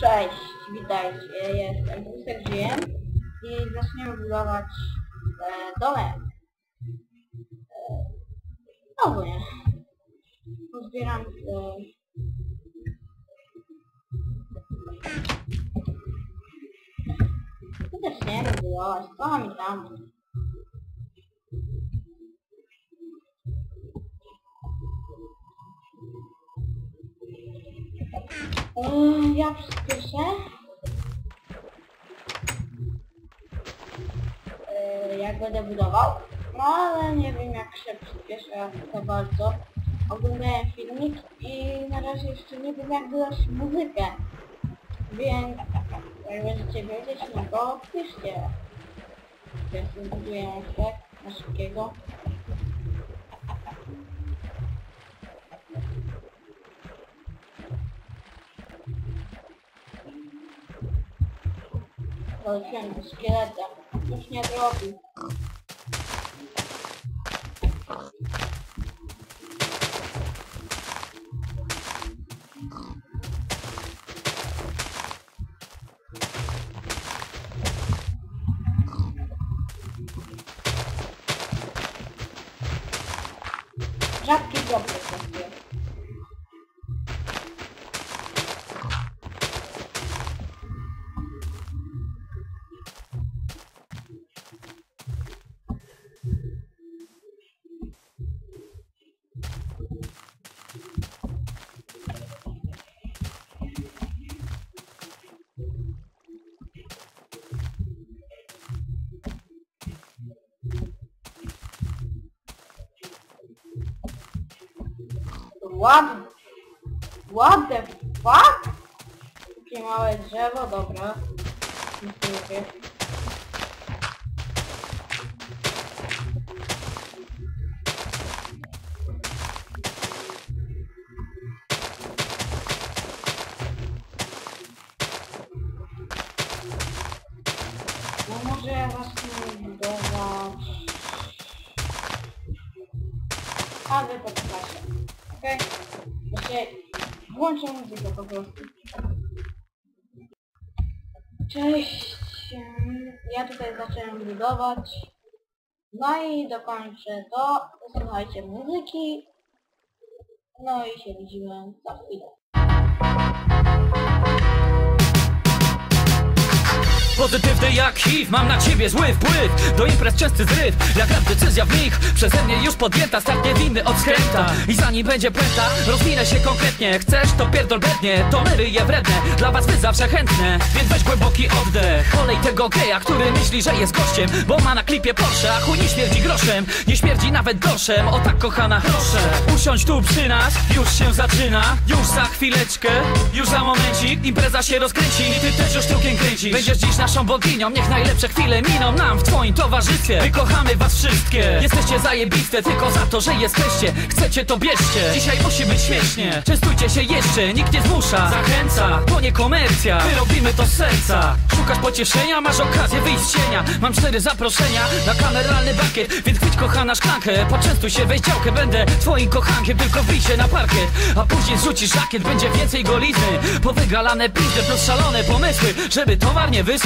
Cześć, witajcie, jestem Brusek GM i zaczniemy budować e, domek. E, znowu nie. Pozbieram e, no zaczniemy budować, co mi tam. Eee, Ja przyspieszę. Eee, Jak będę budował. No ale nie wiem jak się przyspieszę za bardzo. Oglądałem filmik i na razie jeszcze nie wiem jak dodać muzykę. Więc jak będziecie wiedzieć, no to piszcie. Ja sobie buduję na szybkiego. Poleciłem do szkieleta. Już nie robi. Rzadki dobry sobie. What? What the fuck? Takie małe drzewo, dobra. Nic. No może ja zacznę. A wy. Okej? Właśnie włączę muzykę po prostu. Cześć. Ja tutaj zacząłem budować. No i dokończę to. Posłuchajcie muzyki. No i się widzimy za chwilę. Pozytywny jak HIV, mam na ciebie zły wpływ Do imprez częsty zryw, jak rap decyzja w nich. Przeze mnie już podjęta, start niewinny od skręta I zanim będzie pęta, rozwinę się konkretnie. Chcesz to pierdol bednie, to my ryje wredne. Dla was wy zawsze chętne, więc weź głęboki oddech. Olej tego geja, który myśli, że jest gościem Bo ma na klipie Porsche, a chuj nie śmierdzi groszem. Nie śmierdzi nawet groszem, o tak kochana proszę Usiądź tu przy nas, już się zaczyna Już za chwileczkę, już za momencik. Impreza się rozkręci, ty też już trukiem kręcisz. Będziesz dziś naszą boginią, niech najlepsze chwile miną nam w twoim towarzystwie. Wykochamy was wszystkie. Jesteście zajebiste tylko za to, że jesteście. Chcecie to bierzcie, dzisiaj musi być śmiesznie. Częstujcie się jeszcze, nikt nie zmusza. Zachęca, to nie komercja. My robimy to z serca. Szukasz pocieszenia, masz okazję wyjść z cienia. Mam cztery zaproszenia na kameralny bankiet. Więc chwyć kochana szklankę, poczęstuj się, weź działkę. Będę twoim kochankiem, tylko wbij się na parkiet. A później zrzucisz rakiet, będzie więcej golizny. Powygalane pizdy plus szalone pomysły Żeby towar nie wysy